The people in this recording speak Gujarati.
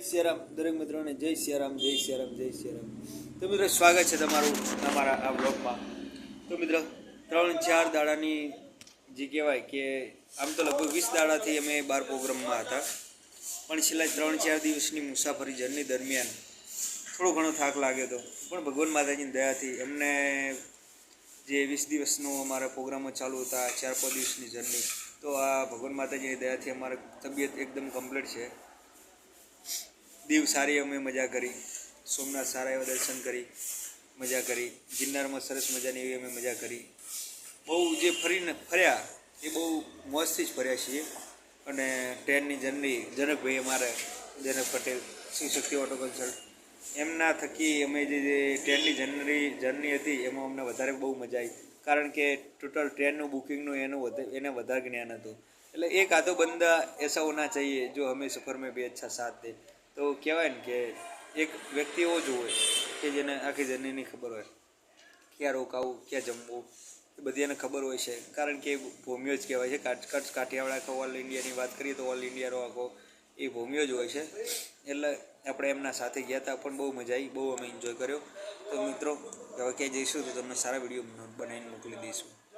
જય સિયારામ. દરેક મિત્રોને જય સિયારામ જય સિયારામ જય સિયારામ. તો મિત્રો, સ્વાગત છે તમારું અમારા આ બ્લોગમાં તો મિત્રો, ત્રણ ચાર દાડાની જે કહેવાય કે આમ તો લગભગ વીસ દાડાથી અમે બાર પ્રોગ્રામમાં હતા. પણ છેલ્લા ત્રણ ચાર દિવસની મુસાફરી જર્ની દરમિયાન થોડો ઘણો થાક લાગ્યો હતો. પણ ભગવાન માતાજીની દયાથી એમને જે વીસ દિવસનો અમારા પ્રોગ્રામો ચાલુ હતા, ચાર પાંચ દિવસની જર્ની, તો આ ભગવાન માતાજીની દયાથી અમારી તબિયત એકદમ કમ્પ્લીટ છે. દીવ સારી અમે મજા કરી, સોમનાથ સારા એવા દર્શન કરી, મજા કરી, ગિરનારમાં સરસ મજાની એવી અમે મજા કરી. બહુ જે ફરીને ફર્યા, એ બહુ મોજથી જ ફર્યા છીએ. અને ટ્રેનની જર્ની જનકભાઈ અમારે, જનક પટેલ શ્રી શક્તિ ઓટો કન્સલ્ટ, એમના થકી અમે જે ટ્રેનની જર્ની જર્ની હતી, એમાં અમને વધારે બહુ મજા આવી. કારણ કે ટોટલ ટ્રેનનું બુકિંગનું એનું એને વધારે જ્ઞાન હતું. એટલે એક આધો બંદા એસા હોના ચાહીએ, જો હમે સફર મેં બે અચ્છા સાથ દે. તો કહેવાય ને કે એક વ્યક્તિ એવો જ હોય કે જેને આખી જર્નીની ખબર હોય. ક્યાં રોકાવું, ક્યાં જમવું, એ બધી એને ખબર હોય છે. કારણ કે એ ભૂમિઓ જ કહેવાય છે. કચ્છ, કાઠિયાવાડ આખો ઓલ ઇન્ડિયાની વાત કરીએ તો ઓલ ઇન્ડિયાનો આખો એ ભૂમિઓ જ હોય છે. એટલે આપણે એમના સાથે ગયા હતા, પણ બહુ મજા આવી, બહુ અમે એન્જોય કર્યો. તો મિત્રો, હવે ક્યાંય જઈશું તો તમને સારા વીડિયો બનાવીને મોકલી દઈશું.